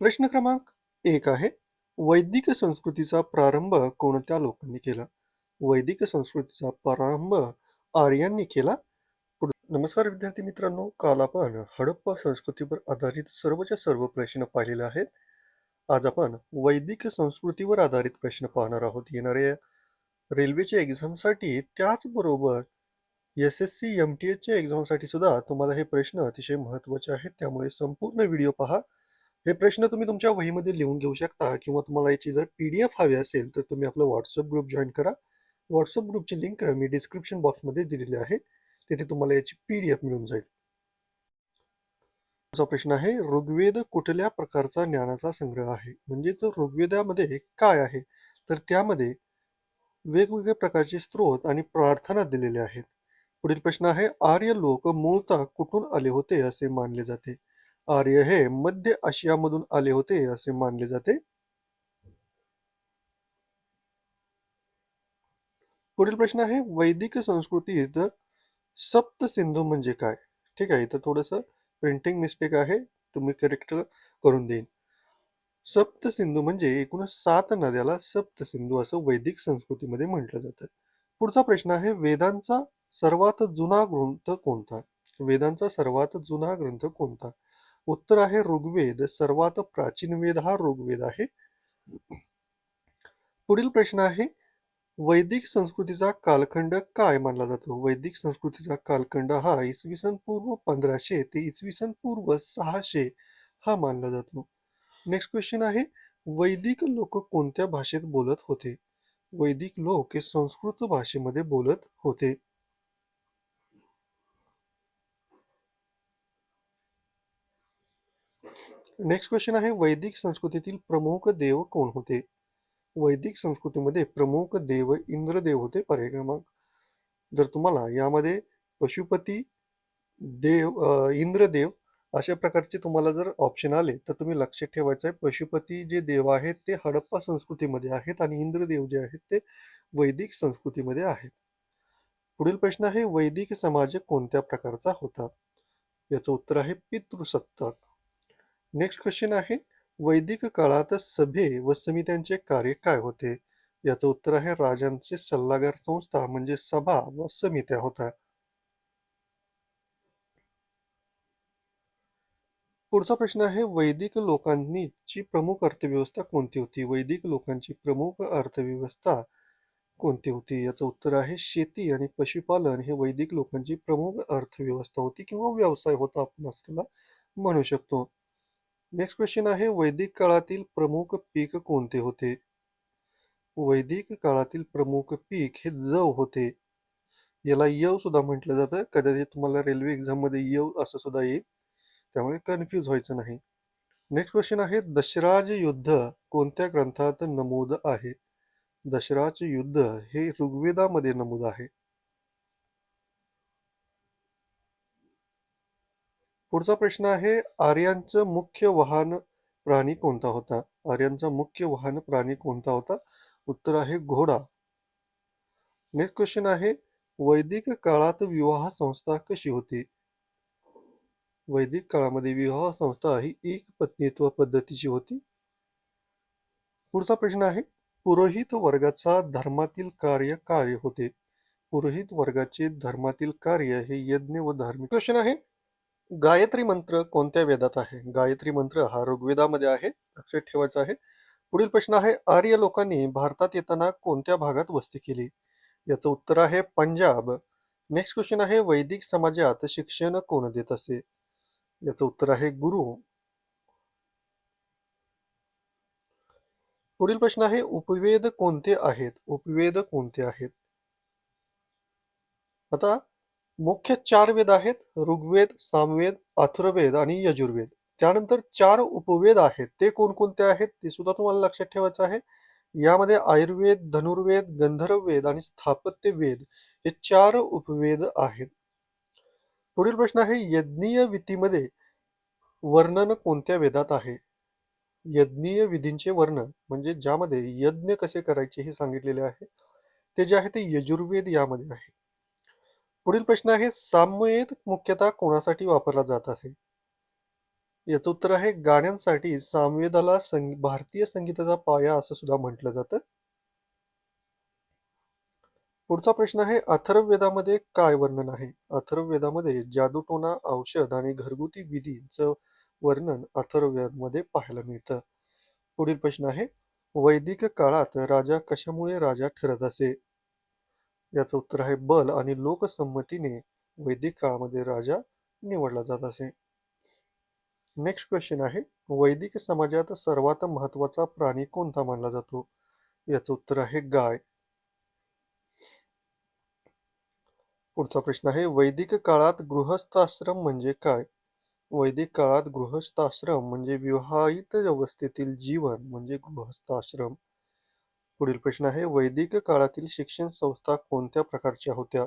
प्रश्न क्रमांक एक आहे वैदिक संस्कृतीचा प्रारंभ कोणत्या लोकांनी केला? वैदिक संस्कृतीचा प्रारंभ आर्यांनी केला? नमस्कार विद्यार्थी मित्रांनो काल आपण हडप्पा संस्कृतीवर आधारित सर्वच्या सर्व प्रश्न पाहिलेले आहेत. आज आपण वैदिक संस्कृतीवर आधारित प्रश्न पाहणार आहोत. येणाऱ्या रेल्वेच्या एक्झामसाठी त्याचबरोबर S S C M T एचच्या एक्झामसाठी सुद्धा तुम्हाला हे प्रश्न अतिशय महत्त्वाचे आहेत. त्यामुळे संपूर्ण व्हिडिओ पहा. हे प्रश्न तुम्ही तुमच्या वहीमध्ये लिहून घेऊ शकता किंवा तुम्हाला याची जर पी डी एफ हवी असेल तर तुम्ही आपलं व्हॉट्सअप ग्रुप जॉईन करा. व्हॉट्सअप ग्रुपची लिंक मी डिस्क्रिप्शन बॉक्समध्ये दिलेली आहे. तिथे तुम्हाला याची पी डी एफ मिळून जाईल. तुमचा प्रश्न आहे ऋग्वेद कुठल्या प्रकारचा ज्ञानाचा संग्रह आहे? म्हणजेच ऋग्वेदामध्ये काय आहे? तर त्यामध्ये वेगवेगळ्या प्रकारचे स्त्रोत आणि प्रार्थना दिलेल्या आहेत. पुढील प्रश्न आहे आर्य लोक मूळतः कुठून आले होते असे मानले जाते? आर्य हे मध्य आशियामधून आले होते असे मानले जाते. पुढील प्रश्न आहे वैदिक संस्कृतीत सप्त सिंधू म्हणजे काय? ठीक आहे इथं थोडस प्रिंटिंग मिस्टेक आहे तुम्ही करेक्ट करून देईन. सप्त सिंधू म्हणजे एकूण सात नद्याला सप्त सिंधू असं वैदिक संस्कृतीमध्ये म्हटलं जातं. पुढचा प्रश्न आहे वेदांचा सर्वात जुना ग्रंथ कोणता? वेदांचा सर्वात जुना ग्रंथ कोणता? उत्तर आहे ऋग्वेद. सर्वात प्राचीन वेद हा ऋग्वेद आहे. पुढील प्रश्न आहे वैदिक संस्कृतीचा कालखंड काय मानला जातो? वैदिक संस्कृतीचा कालखंड हा इसवी सन पूर्व पंधराशे ते इसवी सन पूर्व सहाशे हा मानला जातो. नेक्स्ट क्वेश्चन आहे वैदिक लोक कोणत्या भाषेत बोलत होते? वैदिक लोक हे संस्कृत भाषेमध्ये बोलत होते. नेक्स्ट क्वेश्चन आहे वैदिक संस्कृतीतील प्रमुख देव कोण होते? वैदिक संस्कृतीमध्ये प्रमुख देव इंद्रदेव होते पर्याय क्रमांक. जर तुम्हाला यामध्ये पशुपती देव इंद्रदेव अशा प्रकारचे तुम्हाला जर ऑप्शन आले तर तुम्ही लक्षात ठेवायचं आहे पशुपती जे देव आहेत ते हडप्पा संस्कृतीमध्ये आहेत आणि इंद्रदेव जे आहेत ते वैदिक संस्कृतीमध्ये आहेत. पुढील प्रश्न आहे वैदिक समाज कोणत्या प्रकारचा होता? याचं उत्तर आहे पितृसत्ताक. नेक्स्ट क्वेश्चन आहे वैदिक काळात सभे व समित्यांचे कार्य काय होते? याचं उत्तर आहे राजांचे सल्लागार संस्था म्हणजे सभा व समित्या होत्या. पुढचा प्रश्न आहे वैदिक लोकांची प्रमुख अर्थव्यवस्था कोणती होती? वैदिक लोकांची प्रमुख अर्थव्यवस्था कोणती होती? याचं उत्तर आहे शेती आणि पशुपालन हे वैदिक लोकांची प्रमुख अर्थव्यवस्था होती किंवा व्यवसाय होता आपण असलेला म्हणू शकतो. नेक्स्ट क्वेश्चन आहे वैदिक काळातील प्रमुख पीक कोणते होते? वैदिक काळातील प्रमुख पीक हे जव होते. याला यव सुद्धा म्हटलं जातं. कदाचित तुम्हाला रेल्वे एक्झाममध्ये यव असं सुद्धा येईल. त्यामुळे कन्फ्यूज व्हायचं नाही. नेक्स्ट क्वेश्चन आहे दशराज युद्ध कोणत्या ग्रंथात नमूद आहे? दशराज युद्ध हे ऋग्वेदामध्ये नमूद आहे. पुढचा प्रश्न आहे आर्यांचं मुख्य वाहन प्राणी कोणता होता? आर्यांचा मुख्य वाहन प्राणी कोणता होता? उत्तर आहे घोडा. नेक्स्ट क्वेश्चन आहे वैदिक काळात विवाह संस्था कशी होती? वैदिक काळामध्ये विवाह संस्था ही एक पत्नीत्व पद्धतीची होती. पुढचा प्रश्न आहे पुरोहित वर्गाचा धर्मातील कार्य काय होते? पुरोहित वर्गाचे धर्मातील कार्य हे यज्ञ व धार्मिक क्वेश्चन आहे गायत्री मंत्र कोणत्या वेदात आहे? गायत्री मंत्र हा ऋग्वेदामध्ये आहे लक्षात ठेवायचा आहे. पुढील प्रश्न आहे आर्य लोकांनी भारतात येताना कोणत्या भागात वस्ती केली? याचं उत्तर आहे पंजाब. नेक्स्ट क्वेश्चन आहे वैदिक समाजात शिक्षण कोण देत असे? याचं उत्तर आहे गुरु. पुढील प्रश्न आहे उपवेद कोणते आहेत? उपवेद कोणते आहेत? आता मुख्य चार वेद आहेत ऋग्वेद सामवेद अथर्ववेद आणि यजुर्वेद. त्यानंतर चार उपवेद आहेत. ते कोणकोणते आहेत ते सुद्धा तुम्हाला लक्षात ठेवायचं आहे. यामध्ये आयुर्वेद धनुर्वेद गंधर्व वेद आणि स्थापत्य वेद हे चार उपवेद आहेत. पुढील प्रश्न आहे यज्ञीय विधीमध्ये वर्णन कोणत्या वेदात आहे? यज्ञीय विधींचे वर्णन म्हणजे ज्यामध्ये यज्ञ कसे करायचे हे सांगितलेले आहे. ते जे आहे ते यजुर्वेद यामध्ये आहे. पुढील प्रश्न आहे सामवेद मुख्यतः कोणासाठी वापरला जात आहे? याचं उत्तर आहे गाण्यांसाठी सामवेदाला संग भारतीय संगीताचा पाया असं सुद्धा म्हटलं जातं. पुढचा प्रश्न आहे अथर्ववेदामध्ये काय वर्णन आहे? अथर्ववेदामध्ये जादूटोना औषध आणि घरगुती विधीचं वर्णन अथर्ववेदामध्ये पाहायला मिळतं. पुढील प्रश्न आहे वैदिक काळात राजा कशामुळे राजा ठरत असे? याचं उत्तर आहे बल आणि लोकसंमतीने वैदिक काळामध्ये राजा निवडला जात असे. नेक्स्ट क्वेश्चन आहे वैदिक समाजात सर्वात महत्त्वाचा प्राणी कोणता मानला जातो? याचं उत्तर आहे गाय. पुढचा प्रश्न आहे वैदिक काळात गृहस्थाश्रम म्हणजे काय? वैदिक काळात गृहस्थाश्रम म्हणजे विवाहित अवस्थेतील जीवन म्हणजे गृहस्थाश्रम. पुढील प्रश्न आहे वैदिक काळातील शिक्षण संस्था कोणत्या प्रकारच्या होत्या?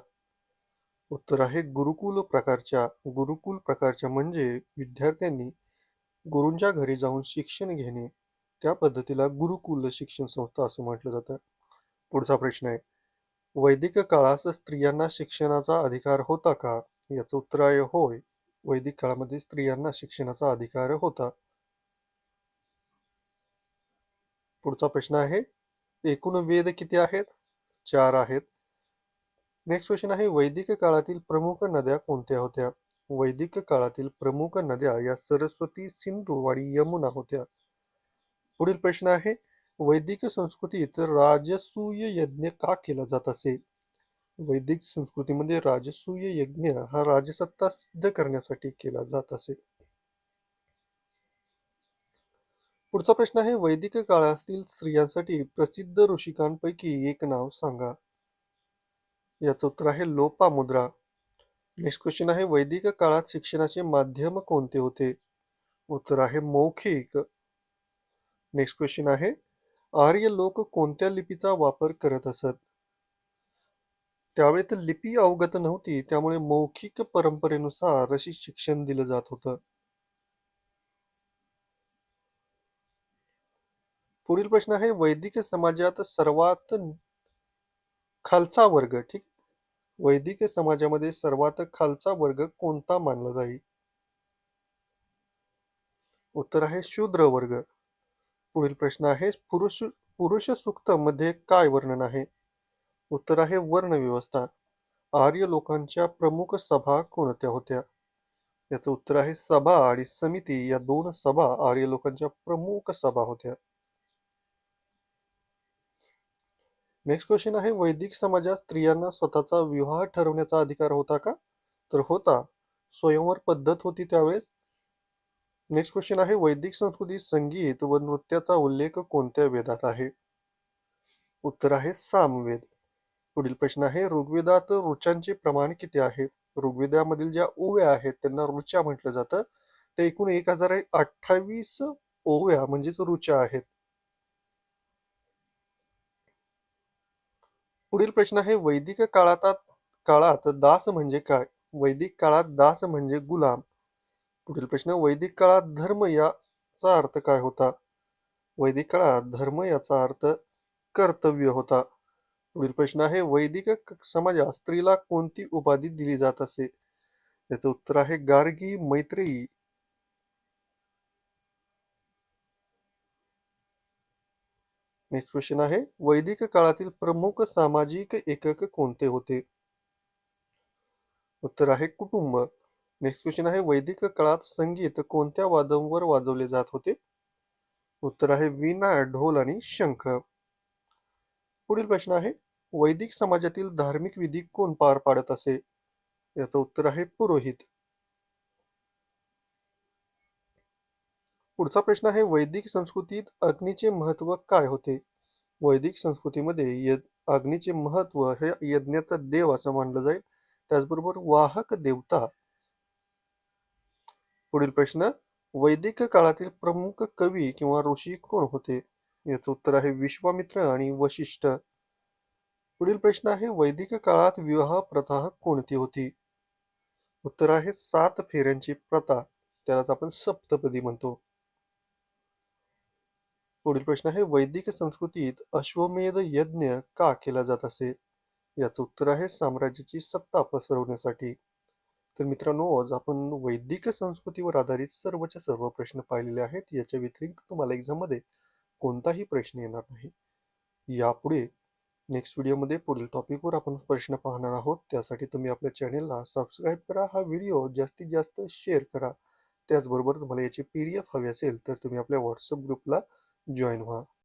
उत्तर आहे गुरुकुल प्रकारच्या गुरुकुल प्रकारच्या म्हणजे विद्यार्थ्यांनी गुरूंच्या घरी जाऊन शिक्षण घेणे त्या पद्धतीला गुरुकुल शिक्षण संस्था असं म्हटलं जातं. पुढचा प्रश्न आहे वैदिक काळास स्त्रियांना शिक्षणाचा अधिकार होता का? याचं उत्तर आहे होय वैदिक काळामध्ये स्त्रियांना शिक्षणाचा अधिकार होता. पुढचा प्रश्न आहे एकूण वेद किती आहेत? चार आहेत. नेक्स्ट क्वेश्चन आहे वैदिक काळातील प्रमुख नद्या कोणत्या होत्या? वैदिक काळातील प्रमुख नद्या या सरस्वती सिंधू आणि यमुना होत्या. पुढील प्रश्न आहे वैदिक संस्कृतीत राजसूय यज्ञ का केला जात असे? वैदिक संस्कृतीमध्ये राजसूय यज्ञ हा राजसत्ता सिद्ध करण्यासाठी केला जात असे. पुढचा प्रश्न आहे वैदिक काळातील स्त्रियांसाठी प्रसिद्ध ऋषिकांपैकी एक नाव सांगा. याचं उत्तर आहे लोपामुद्रा. नेक्स्ट क्वेश्चन आहे वैदिक काळात शिक्षणाचे माध्यम कोणते होते? उत्तर आहे मौखिक. नेक्स्ट क्वेश्चन आहे आर्य लोक कोणत्या लिपीचा वापर करत असत? त्यावेळी तर लिपी अवगत नव्हती त्यामुळे मौखिक परंपरेनुसार अशी शिक्षण दिलं जात होतं. पुढील प्रश्न आहे वैदिक समाजात सर्वात खालचा वर्ग ठीक? वैदिक समाजामध्ये सर्वात खालचा वर्ग कोणता मानला जाईल? उत्तर आहे शूद्र वर्ग. पुढील प्रश्न आहे पुरुष पुरुष सूक्त मध्ये काय वर्णन आहे? उत्तर आहे वर्ण व्यवस्था आर्य लोकांच्या प्रमुख सभा कोणत्या होत्या? याचं उत्तर आहे सभा आणि समिती या दोन सभा आर्य लोकांच्या प्रमुख सभा होत्या. नेक्स्ट क्वेश्चन आहे वैदिक समाजात स्त्रियांना स्वतःचा विवाह ठरवण्याचा अधिकार होता का? तर होता. स्वयंवर पद्धत होती त्यावेळेस. नेक्स्ट क्वेश्चन आहे वैदिक संस्कृती संगीत व नृत्याचा उल्लेख कोणत्या वेदात आहे? उत्तर आहे सामवेद. पुढील प्रश्न आहे ऋग्वेदात ऋचांचे प्रमाण किती आहे? ऋग्वेदामधील ज्या ओव्या आहेत त्यांना ऋचा म्हटलं जातं. ते एकूण एक हजार अठ्ठावीस ओव्या म्हणजेच ऋचा आहेत. पुढील प्रश्न आहे वैदिक काळात काळात दास म्हणजे काय? वैदिक काळात दास म्हणजे गुलाम. पुढील प्रश्न वैदिक काळात धर्म याचा अर्थ काय होता? वैदिक काळात धर्म याचा अर्थ कर्तव्य होता. पुढील प्रश्न आहे वैदिक समाजात स्त्रीला कोणती उपाधी दिली जात असे? याचं उत्तर आहे गार्गी मैत्रेयी. नेक्स्ट क्वेश्चन आहे. वैदिक काळातील प्रमुख सामाजिक एकक कोणते होते? उत्तर आहे कुटुंब. नेक्स्ट क्वेश्चन आहे. वैदिक काळात संगीत कोणत्या वादांवर वाजवले जात होते? उत्तर आहे वीणा ढोल आणि शंख. पुढील प्रश्न आहे वैदिक समाजातील धार्मिक विधी कोण पार पाडत असे? याचं उत्तर आहे पुरोहित. पुढचा प्रश्न आहे वैदिक संस्कृतीत अग्नीचे महत्त्व काय होते? वैदिक संस्कृतीमध्ये अग्नीचे महत्त्व हे यज्ञाचा देव असं मानलं जाईल. त्याचबरोबर वाहक देवता. पुढील प्रश्न वैदिक काळातील प्रमुख कवी किंवा ऋषी कोण होते? याचं उत्तर आहे विश्वामित्र आणि वशिष्ठ. पुढील प्रश्न आहे वैदिक काळात विवाह प्रथा कोणती होती? उत्तर आहे सात फेऱ्यांची प्रथा. त्यालाच आपण सप्तपदी म्हणतो. पुढील प्रश्न आहे वैदिक संस्कृतीत अश्वमेध यज्ञ का केला जात असे याचं उत्तर आहे साम्राज्याची सत्ता पसरवण्यासाठी तर मित्रांनो, आज आपण वैदिक संस्कृतीवर आधारित सर्वच्या सर्व प्रश्न पाहिलेले आहेत. याच्या व्यतिरिक्त तुम्हाला एक्झाममध्ये कोणताही प्रश्न येणार नाही. यापुढे नेक्स्ट व्हिडिओमध्ये पुढील टॉपिकवर आपण प्रश्न पाहणार आहोत. त्यासाठी तुम्ही आपल्या चॅनेलला सबस्क्राईब करा. हा व्हिडिओ जास्तीत जास्त शेअर करा. त्याचबरोबर तुम्हाला याची पी-डी-एफ हवी असेल तर तुम्ही आपल्या व्हॉट्सअप ग्रुपला join